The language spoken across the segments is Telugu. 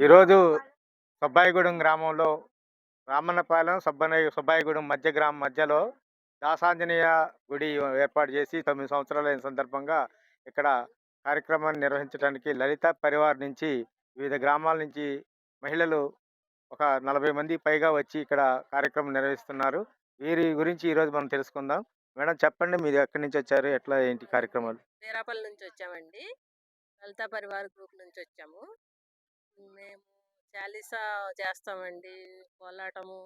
ఈరోజు సుబ్బాయిగూడెం గ్రామంలో రామన్నపాలెం సుబ్బనయ్య సుబ్బాయిగూడెం మధ్య గ్రామం మధ్యలో దాసాంజనేయ గుడి ఏర్పాటు చేసి తొమ్మిది సంవత్సరాలైన సందర్భంగా ఇక్కడ కార్యక్రమాన్ని నిర్వహించడానికి లలిత పరివార్ నుంచి వివిధ గ్రామాల నుంచి మహిళలు ఒక నలభై మంది పైగా వచ్చి ఇక్కడ కార్యక్రమం నిర్వహిస్తున్నారు. వీరి గురించి ఈరోజు మనం తెలుసుకుందాం. మేడం చెప్పండి మీరు ఎక్కడి నుంచి వచ్చారు? ఎట్లా ఏంటి కార్యక్రమాలు? నుంచి వచ్చామండి. లలిత పరివార్ గ్రూప్ నుంచి వచ్చాము. మేము చాలీసా చేస్తామండి. కోలాటము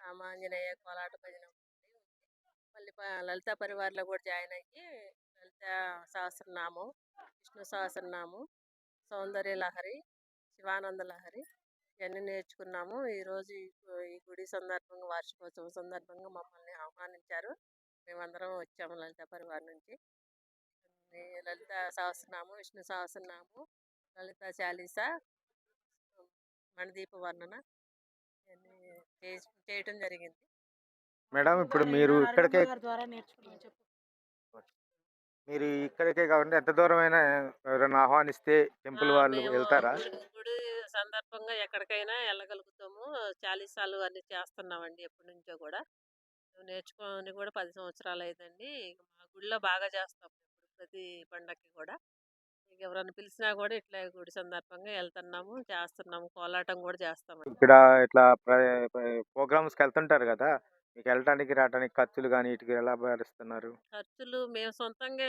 రామాంజనేయ కోలాట భజన మళ్ళీ లలిత పరివార్లో కూడా జాయిన్ అయ్యి లలిత సహస్రనామం విష్ణు సహస్రనామం సౌందర్య లహరి శివానంద లహరి ఇవన్నీ నేర్చుకున్నాము. ఈరోజు ఈ ఈ గుడి సందర్భంగా వార్షికోత్సవం సందర్భంగా మమ్మల్ని ఆహ్వానించారు. మేమందరం వచ్చాము లలిత పరివార్ నుంచి. లలిత సహస్రనామం విష్ణు సహస్రనామం లలిత చాలీస? మణిదీప వర్ణన? చేయటం జరిగింది. మేడం ఇప్పుడు మీరు ఇక్కడికే మీరు ఇక్కడికే కాకుండా ఎంత దూరమైనా ఎవరైనా ఆహ్వానిస్తే టెంపుల్ వాళ్ళు వెళ్తారా? గుడి- సందర్భంగా ఎక్కడికైనా వెళ్ళగలుగుతాము. చాలీసాలు అన్ని చేస్తున్నామండి ఎప్పటి నుంచో కూడా. నేర్చుకొని కూడా పది సంవత్సరాలు అయిందండి. మా గుడిలో బాగా చేస్తాం ప్రతి పండక్కి కూడా. ఎవరైనా పిలిచినా కూడా ఇట్లా గుడి సందర్భంగా వెళ్తున్నాము చేస్తున్నాము కోలాటం కూడా చేస్తామండి. ఇక్కడ ఇట్లా ప్రోగ్రామ్స్కి వెళ్తుంటారు కదా మీకు వెళ్ళటానికి రావడానికి ఖర్చులు కానీ ఇటుకి ఎలా భరిస్తున్నారు? ఖర్చులు మేము సొంతంగా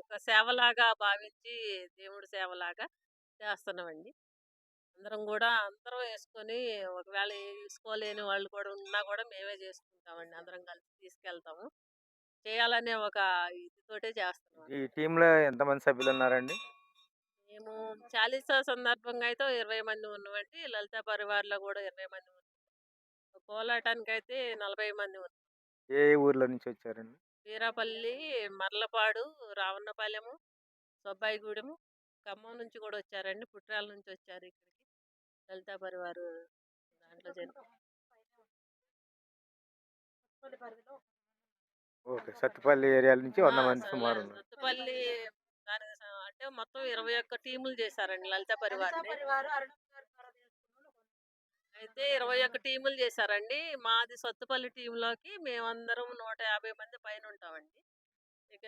ఒక సేవలాగా భావించి దేవుడి సేవలాగా చేస్తున్నామండి. అందరం కూడా అందరం వేసుకొని ఒకవేళ వేసుకోలేని వాళ్ళు కూడా ఉన్నా కూడా మేమే చేసుకుంటామండి. అందరం కలిసి తీసుకెళ్తాము. చేయాలనే ఒక ఇదితోటే చేస్తున్నాం ఈ టీంలో ఎంతమంది సభ్యులు ఉన్నారండి మేము చాలీసా సందర్భంగా అయితే ఇరవై మంది ఉన్నామండి లలిత పరివార్లో కూడా ఇరవై మంది ఉన్నాం కోలాటానికి అయితే నలభై మంది ఉన్నాం ఏ ఊర్లో నుంచి వచ్చారండి వీరాపల్లి మర్లపాడు రావన్నపాలెము సొబ్బాయిగూడెము ఖమ్మం నుంచి కూడా వచ్చారండి. పుట్రాల నుంచి వచ్చారు ఇక్కడికి. లలితా పరివారు దాంట్లో జరిగి ఉప్పల్ పరిధిలో ఓకే. సత్తుపల్లి ఏరియాల నుంచి వంద మంది సుమారు ఉన్నారు సత్తుపల్లి అంటే మొత్తం ఇరవై ఒక్క టీములు చేశారండి లలితా పరివారు. అయితే ఇరవై ఒక్క టీములు చేశారండి. మాది సత్తుపల్లి టీంలోకి మేమందరం నూట యాభై మంది పైన ఉంటామండి. ఇక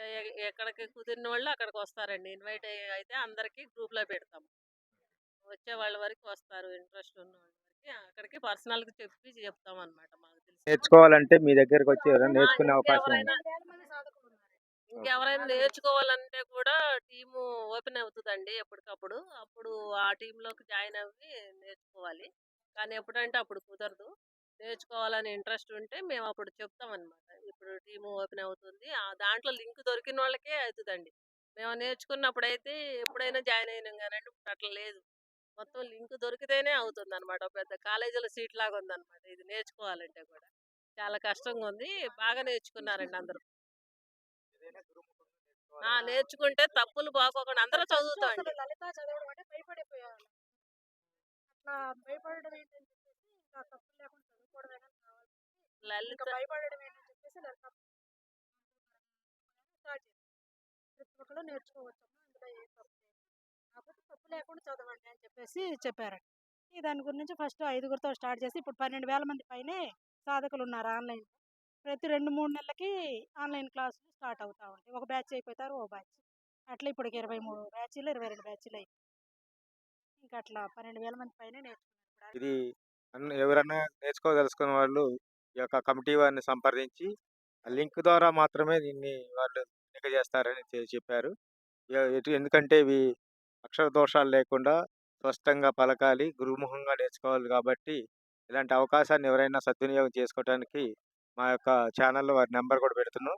ఎక్కడికి కుదిరిన వాళ్ళు అక్కడికి వస్తారండి. ఇన్వైట్ అయితే అందరికీ గ్రూప్లో పెడతాము. వచ్చే వాళ్ళ వరకు వస్తారు. ఇంట్రెస్ట్ ఉన్న వాళ్ళ వరకు అక్కడికి పర్సనల్గా చెప్పి చెప్తాం అనమాట మాకు తెలిసి నేర్చుకోవాలంటే మీ దగ్గరకు వచ్చి ఎవరైనా నేర్చుకునే అవకాశం ఇంకెవరైనా నేర్చుకోవాలంటే కూడా టీము ఓపెన్ అవుతుందండి ఎప్పటికప్పుడు. అప్పుడు ఆ టీంలోకి జాయిన్ అవ్వి నేర్చుకోవాలి. కానీ ఎప్పుడంటే అప్పుడు కుదరదు. నేర్చుకోవాలని ఇంట్రెస్ట్ ఉంటే మేము అప్పుడు చెప్తాం అనమాట ఇప్పుడు టీము ఓపెన్ అవుతుంది. ఆ దాంట్లో లింక్ దొరికిన వాళ్ళకే అవుతుందండి మేము నేర్చుకున్నప్పుడు అయితే ఎప్పుడైనా జాయిన్ అయినాం కానీ ఇప్పుడు అట్లా లేదు. మొత్తం లింక్ దొరికితేనే అవుతుంది అనమాట పెద్ద కాలేజీలో సీట్ లాగా ఉందన్నమాట. ఇది నేర్చుకోవాలంటే కూడా. చాలా కష్టంగా ఉంది బాగా నేర్చుకున్నారండి అందరూ. నేర్చుకుంటే తప్పులు బాగోకుండా అందరూ అసలు లలిత చదవడం అంటే భయపడిపోయేవాళ్ళం. అట్లా భయపడడం ఏంటని చెప్పేసి ఇంకా తప్పులు లేకుండా చదువుకోవడమే కావాలి లలిత భయపడడం ఏంటని చెప్పేసి లలిత స్టార్ట్ ప్రతి ఒక్కరు నేర్చుకోవచ్చు అందులో ఏ తప్పు కాకపోతే తప్పు లేకుండా చదవండి అని చెప్పేసి చెప్పారండి. ఈ దాని గురించి ఫస్ట్ ఐదుగురితో స్టార్ట్ చేసి ఇప్పుడు పన్నెండు వేల మంది పైనే సాధకులు ఉన్నారు ఆన్లైన్ ప్రతి రెండు మూడు నెలలకి ఆన్లైన్ క్లాసులు స్టార్ట్ అవుతా ఉంటాయి. ఒక బ్యాచ్ అయిపోతారు ఓ బ్యాచ్. అట్లా ఇప్పటికి ఇరవై మూడు బ్యాచీలు ఇరవై రెండు బ్యాచీలు అయిపోయి ఇంకా అట్లా పన్నెండు వేల మంది పైన నేర్చుకున్నారు ఇది ఎవరైనా నేర్చుకోదలుచుకున్న వాళ్ళు ఈ యొక్క కమిటీ వారిని సంప్రదించి ఆ లింక్ ద్వారా మాత్రమే దీన్ని వాళ్ళు ఎన్నిక చేస్తారని చెప్పారు. ఎ- ఎటు- ఎందుకంటే ఇవి అక్షర దోషాలు లేకుండా స్పష్టంగా పలకాలి గురుముఖంగా నేర్చుకోవాలి కాబట్టి ఇలాంటి అవకాశాన్ని ఎవరైనా సద్వినియోగం చేసుకోవడానికి మా యొక్క ఛానల్లో వారి నెంబర్ కూడా పెడుతున్నాం.